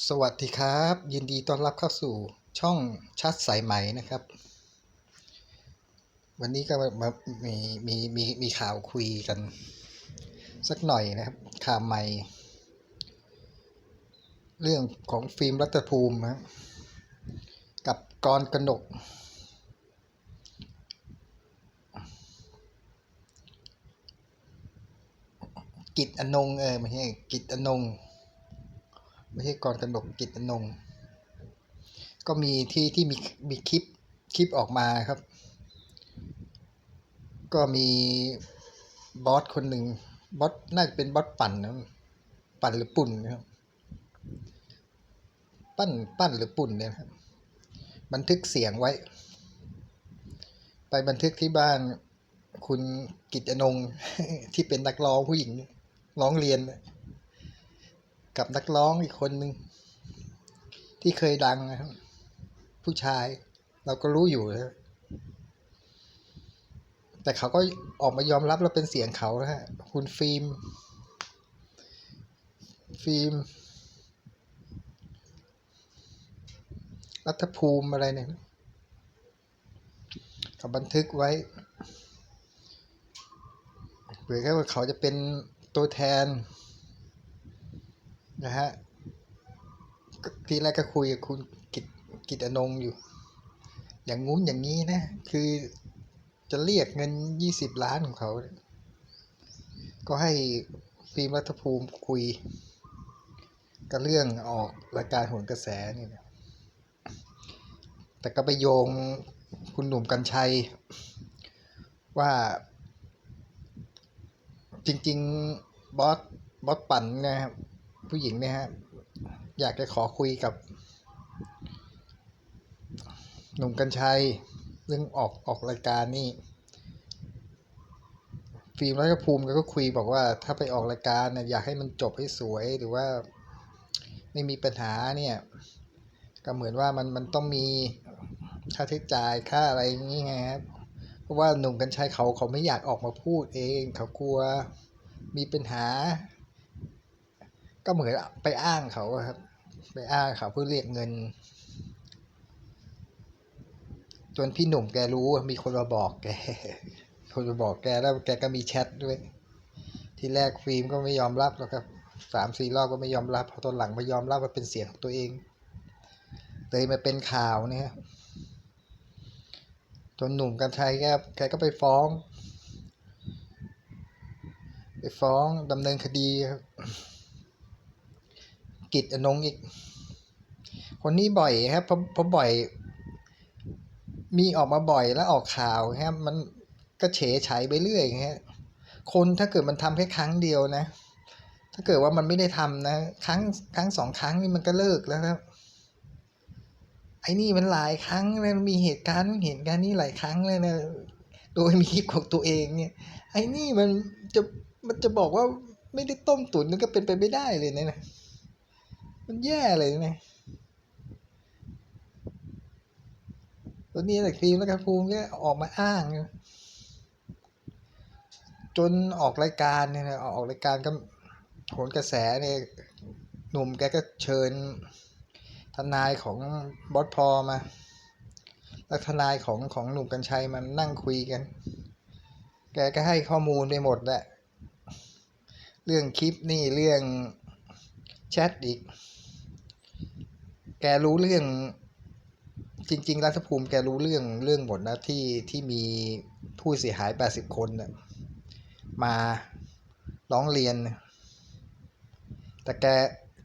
สวัสดีครับ ยินดีต้อนรับเข้าสู่ช่องชัดสายไหมนะครับ วันนี้ก็มามมีมีมีมีข่าวคุยกัน สักหน่อยนะครับ ข่าวใหม่ เรื่องของฟิล์มรัตภูมินะกับกรกนก กิจอนงเออไม่ใช่กิจอนง ไม่ใช่กรกนกกิจนง ก็มีที่ที่มีมีคลิปคลิปออกมาครับ ก็มีบอสคนหนึ่งบอสน่าจะเป็นบอสปั่นนะปั่นหรือปุ่นนะครับปั้นปั้นหรือปุ่นเนี่ยครับ บันทึกเสียงไว้ ไปบันทึกที่บ้านคุณกิจอนงที่เป็นนักร้องผู้หญิงร้องเรียน กับนักร้องอีกคนหนึ่งที่เคยดังนะครับ ผู้ชายเราก็รู้อยู่นะแต่เขาก็ออกมายอมรับแล้วเป็นเสียงเขานะฮะคุณฟิล์มฟิล์มรัฐภูมิอะไรเนี่ยเขาบันทึกไว้เผื่อแค่ว่าเขาจะเป็นตัวแทน นะฮะทีแรกก็คุยกับคุณกิตกิตอนงอยู่ อย่างงู้นอย่างนี้นะ คือจะเรียกเงินยี่สิบล้านของเขา ก็ให้ฟิล์มรัฐภูมิคุย กับเรื่องออกรายการโหนกระแสนี่นะแต่ก็ไปโยงคุณหนุ่มกัญชัย ว่า จริง ๆ บอสบอสปั่นนะครับ ผู้หญิงเนี่ยฮะอยากจะขอคุยกับหนุ่มกัญชัยเรื่องออกออกรายการนี่ฟิล์มรัฐภูมิก็คุยบอกว่าถ้าไปออกรายการเนี่ยอยากให้มันจบให้สวยหรือว่าไม่มีปัญหาเนี่ย ก็เหมือนว่ามันมันต้องมีค่าใช้จ่ายค่าอะไรอย่างนี้ไงครับเพราะว่าหนุ่มกัญชัยเขาเขาไม่อยากออกมาพูดเอง เขากลัวมีปัญหา ก็เหมือนไปอ้างเขาครับ ไปอ้างเขาเพื่อเรียกเงิน จนพี่หนุ่มแกรู้มีคนมาบอกแก คนมาบอกแกแล้วแกก็มีแชทด้วย ที่แรกฟิล์มก็ไม่ยอมรับหรอกครับสามสี่รอบก็ไม่ยอมรับพอตอนหลังไม่ยอมรับว่าเป็นเสียงของตัวเองเลยมาเป็นข่าวเนี่ยจนหนุ่มกัญชัยแกแกก็ไปฟ้อง ไปฟ้องดำเนินคดีครับ กิจอนงอีก คนนี้บ่อยครับเพราะเพราะบ่อย มีออกมาบ่อยแล้วออกข่าวครับ มันก็เฉยฉายไปเรื่อยฮะคนถ้าเกิดมันทำแค่ครั้งเดียวนะ ถ้าเกิดว่ามันไม่ได้ทำนะ ครั้งครั้งสองครั้งนี่มันก็เลิกแล้วครับไอ้นี่มันหลายครั้งเลยมีเหตุการณ์เหตุการนี้หลายครั้งเลยนะโดยมีคลิปของตัวเองเนี่ย ไอ้นี่มันจะมันจะบอกว่าไม่ได้ต้มตุ๋นมันก็เป็นไปไม่ได้เลยนะ มันแย่เลยนะตัวนี้แหละฟิล์มแล้วกันภูมิก็ออกมาอ้าง จนออกรายการเนี่ยนะออกรายการก็โหนกระแสเนี่ยหนุ่มแกก็เชิญทนายของบอสพอมา แล้วทนายของของหนุ่มกัญชัยมันนั่งคุยกัน แกก็ให้ข้อมูลไปหมดแหละ เรื่องคลิปนี่เรื่องแชทอีก แกรู้เรื่อง จริง ๆ รัฐภูมิแกรู้เรื่องเรื่องหมดนะที่ที่มีผู้เสียหาย80คนนะมาร้องเรียน แต่แก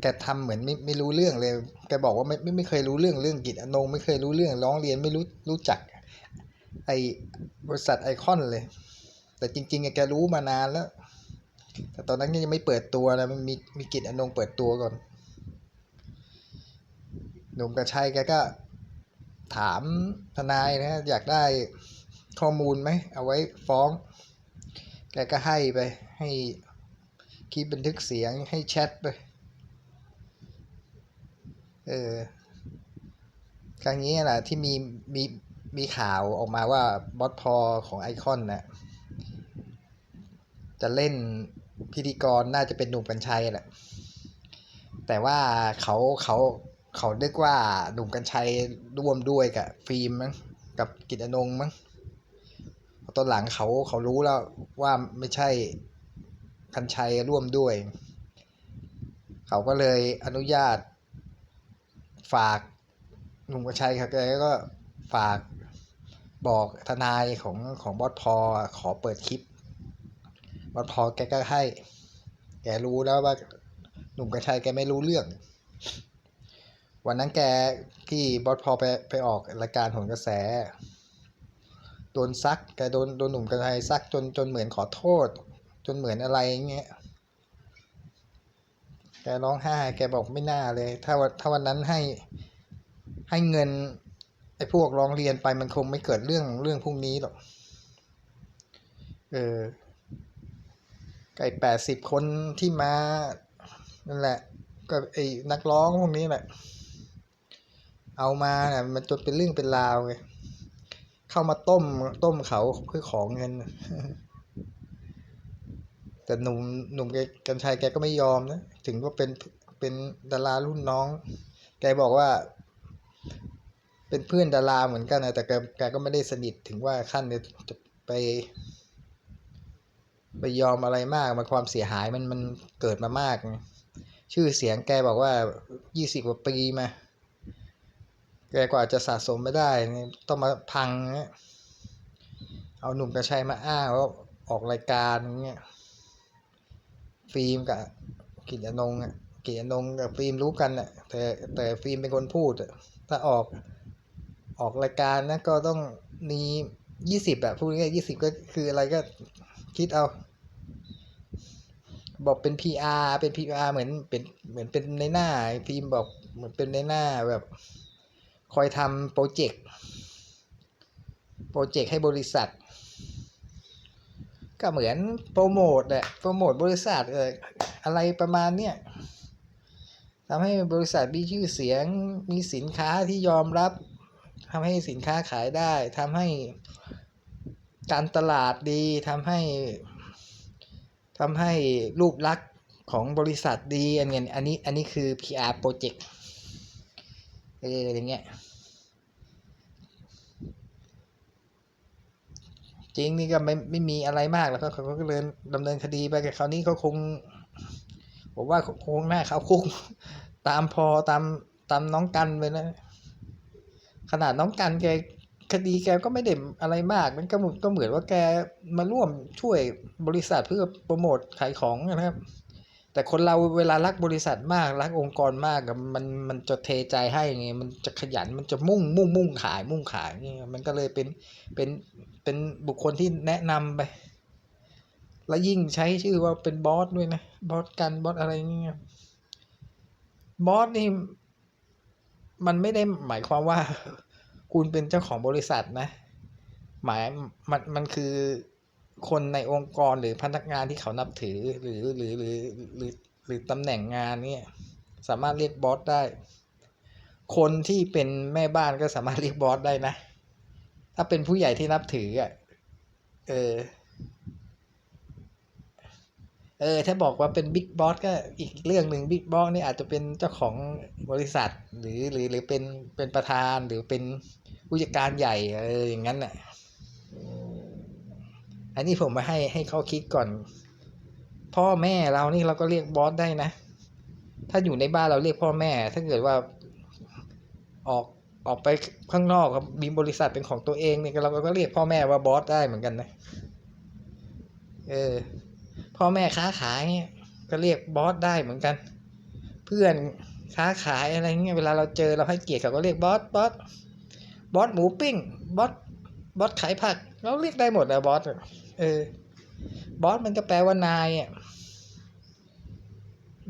แกทำเหมือนไม่ไม่รู้เรื่องเลย แกบอกว่าไม่ไม่ไม่เคยรู้เรื่องเรื่องกิจอนงไม่เคยรู้เรื่องร้องเรียนไม่รู้รู้จัก ไอบริษัทไอคอนเลย แต่จริงๆแกรู้มานานแล้ว แต่ตอนนั้นยังไม่เปิดตัวนะมันมีมีกิจอนงเปิดตัวก่อน หนุ่มกระชัยแกก็ถามทนายนะอยากได้ข้อมูลไหม เอาไว้ฟ้อง แกก็ให้ไป ให้คลิปบันทึกเสียงให้แชทไปเออครั้งนี้แหละที่มีมีมีข่าวออกมาว่าบอสพอของไอคอนนะ่ะจะเล่นพิธีกรน่าจะเป็นหนุ่มกัญชัยแหละ แต่ว่าเขาเขา เขาเรียกว่าหนุ่มกัญชัยร่วมด้วยกับฟิล์มมั้งกับกิตอนงค์มั้งตอนหลังเขาเขารู้แล้วว่าไม่ใช่กัญชัยร่วมด้วย เขาก็เลยอนุญาต ฝากหนุ่มกัญชัยครับแกก็ฝากบอกทนายของของบอสพอขอเปิดคลิปบอสพอแกก็ให้ แกรู้แล้วว่าหนุ่มกัญชัยแกไม่รู้เรื่อง วันนั้นแกที่บอสพอไปไปออกรายการผลกระแส โดนซักแกโดนโดนหนุ่มกัญชัยซักจนจนเหมือนขอโทษ จนเหมือนอะไรเงี้ยแกร้องไห้แกบอกไม่น่าเลย ถ้าวันถ้าวันนั้นให้ให้เงินไอ้พวกร้องเรียนไปมันคงไม่เกิดเรื่องเรื่องพวกนี้หรอก เออ ไก่แปดสิบคนที่มา นั่นแหละ ก็ไอ้นักร้องพวกนี้แหละ เอามาเนี่ยมันจนเป็นเรื่องเป็นราวไงเข้ามาต้มต้มเขาเพื่อของเงินแต่หนุ่มหนุ่มแกกัญชัยแกก็ไม่ยอมนะถึงว่าเป็นเป็นดารารุ่นน้อง แกบอกว่า เป็นเพื่อนดาราเหมือนกันนะแต่แกแกก็ไม่ได้สนิทถึงว่าขั้นจะไป ไปยอมอะไรมากมันความเสียหายมันมันเกิดมามาก ชื่อเสียงแกบอกว่ายี่สิบกว่าปีมา แกกว่าจะสะสมไม่ได้นี่ต้องมาพังเงี้ยเอาหนุ่มกระชัยมาอ้างว่าออกรายการเงี้ยฟิล์มกับกิจอนงค์อะกิจอนงกับฟิล์มรู้กันอะแต่แต่ฟิล์มเป็นคนพูดอะถ้าออกออกรายการนะก็ต้องมียี่สิบอะพูดง่ายยี่สิบก็คืออะไรก็คิดเอา บอกเป็น PR เป็น PR เหมือนเป็นเหมือนเป็นในหน้าฟิล์มบอกเหมือนเป็นในหน้าแบบ คอยทำโปรเจกต์ โปรเจกต์ให้บริษัท ก็เหมือนโปรโมทแหละโปรโมทบริษัทเอออะไรประมาณเนี้ยทำให้บริษัทมีชื่อเสียง มีสินค้าที่ยอมรับทำให้สินค้าขายได้ทำให้การตลาดดีทำให้ทำให้รูปลักษณ์ของบริษัทดีอันเนี้ยอันนี้อันนี้คือ PR โปรเจกต์ เอออย่างเงี้ยจริงนี่ก็ไม่ไม่มีอะไรมากแล้วก็เขาก็เลยดำเนินคดีไปกับคราวนี้เขาคงผมว่าคงหน้าเขาคุกตามพอตามตามน้องกันไปนะ ขนาดน้องกันแกคดีแกก็ไม่ได้อะไรมาก มันก็เหมือนก็เหมือนว่าแกมาร่วมช่วยบริษัทเพื่อโปรโมทขายของนะครับ แต่คนเราเวลารักบริษัทมากรักองค์กรมากมันมันจะเทใจให้ไงมันจะขยันมันจะมุ่งมุ่งมุ่งขายมุ่งขายเงี้ยมันก็เลยเป็นเป็นเป็นบุคคลที่แนะนำไป แล้วยิ่งใช้ชื่อว่าเป็นบอสด้วยนะบอสกันบอสอะไรเงี้ยบอสนี่มันไม่ได้หมายความว่า คุณเป็นเจ้าของบริษัทนะ หมายมันมันคือ คนในองค์กรหรือพนักงานที่เขานับถือหรือหรือหรือหรือหรือตำแหน่งงานเนี่ยสามารถเรียกบอสได้ คนที่เป็นแม่บ้านก็สามารถเรียกบอสได้นะ ถ้าเป็นผู้ใหญ่ที่นับถืออะเออเออถ้าบอกว่าเป็นบิ๊กบอสก็อีกเรื่องหนึ่งบิ๊กบอสนี่อาจจะเป็นเจ้าของบริษัท หรือหรือหรือเป็นเป็นประธานหรือเป็นผู้จัดการใหญ่เอออย่างนั้นน่ะ อันนี้ผมมาให้ให้เขาคิดก่อน พ่อแม่เรานี่เราก็เรียกบอสได้นะ ถ้าอยู่ในบ้านเราเรียกพ่อแม่ ถ้าเกิดว่าออกออกไปข้างนอกมีบริษัทเป็นของตัวเองเนี่ยเราก็เรียกพ่อแม่ว่าบอสได้เหมือนกันนะ เออ พ่อแม่ค้าขายเนี่ยก็เรียกบอสได้เหมือนกัน เพื่อนค้าขายอะไรเงี้ยเวลาเราเจอเราให้เกียรติเขาก็เรียกบอสบอสบอสหมูปิ้งบอสบอสขายผักเราเรียกได้หมดนะบอส เออบอสมันก็แปลว่านายอะ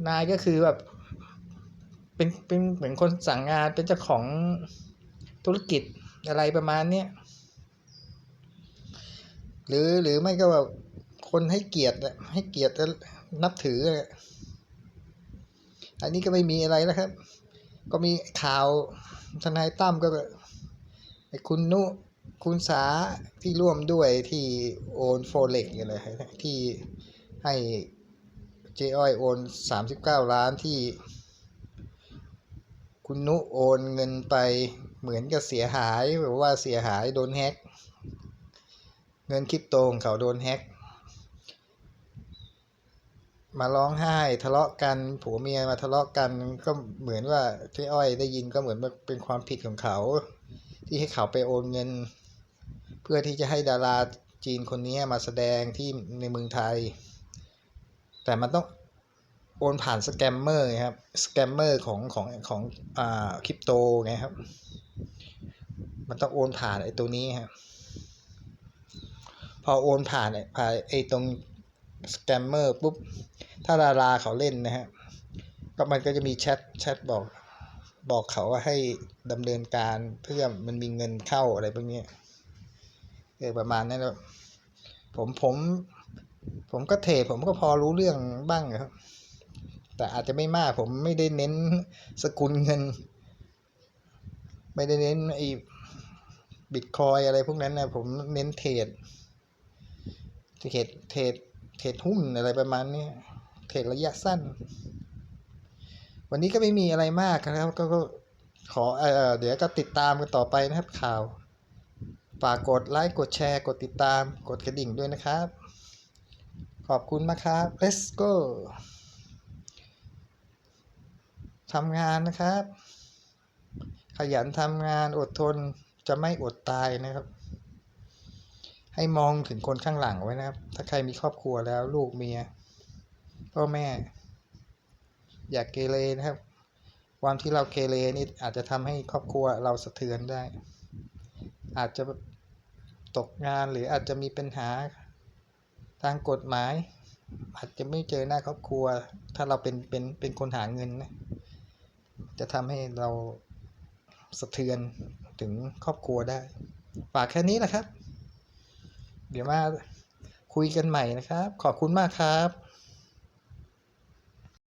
นายก็คือแบบ เป็นเป็นเหมือนคนสั่งงานเป็นเจ้าของธุรกิจอะไรประมาณเนี้ยหรือหรือไม่ก็แบบคนให้เกียรติให้เกียรตินับถืออะอันนี้ก็ไม่มีอะไรนะครับ ก็มีข่าวทนายตั้มก็ไอ้คุณนุ คุณสาที่ร่วมด้วยที่โอนโฟเล็กอะไรที่ให้เจอ้อยโอนสามสิบเก้าล้านที่ คุณนุโอนเงินไปเหมือนกับเสียหายแบบว่าเสียหายโดนแฮก เงินคริปโตของเขาโดนแฮกมาร้องไห้ทะเลาะกันผัวเมียมาทะเลาะกันก็เหมือนว่าที่อ้อยได้ยินก็เหมือนเป็นความผิดของเขา ที่ให้เขาไปโอนเงิน เพื่อที่จะให้ดาราจีนคนนี้มาแสดงที่ในเมืองไทย แต่มันต้องโอนผ่านสแกมเมอร์ครับ สแกมเมอร์ของของของอ่าคริปโตไงครับ มันต้องโอนผ่านไอ้ตัวนี้ครับ พอโอนผ่านไอ้ผ่านไอ้ตรงสแกมเมอร์ปุ๊บ ถ้าดาราเขาเล่นนะฮะ ก็มันก็จะมีแชทแชทบอกบอกเขาว่าให้ดำเนินการเพื่อมันมีเงินเข้าอะไรพวกนี้ เออประมาณนั้นแล้วผมผม ผมก็เทรดผมก็พอรู้เรื่องบ้างครับ แต่อาจจะไม่มากผมไม่ได้เน้นสกุลเงิน ไม่ได้เน้นไอ้บิตคอยอะไรพวกนั้นนะผมเน้นเทรดเทรดเทรดเทรดหุ้นอะไรประมาณนี้เทรดระยะสั้น วันนี้ก็ไม่มีอะไรมากนะครับ ก็ก็ขอเออเดี๋ยวก็ติดตามกันต่อไปนะครับข่าว ฝากกดไลค์ กดแชร์ กดติดตาม กดกระดิ่งด้วยนะครับ ขอบคุณนะครับ let's go ทำงานนะครับ ขยันทำงานอดทนจะไม่อดตายนะครับ ให้มองถึงคนข้างหลังไว้นะครับ ถ้าใครมีครอบครัวแล้วลูกเมีย พ่อแม่ อย่ากเกเรนะครับ ความที่เราเกเรนี่อาจจะทำให้ครอบครัวเราสะเทือนได้ อาจจะตกงานหรืออาจจะมีปัญหาทางกฎหมาย อาจจะไม่เจอหน้าครอบครัว ถ้าเราเป็นเป็นเป็นคนหาเงินนะจะทำให้เราสะเทือนถึงครอบครัวได้ฝากแค่นี้แหละครับ เดี๋ยวมาคุยกันใหม่นะครับ ขอบคุณมากครับ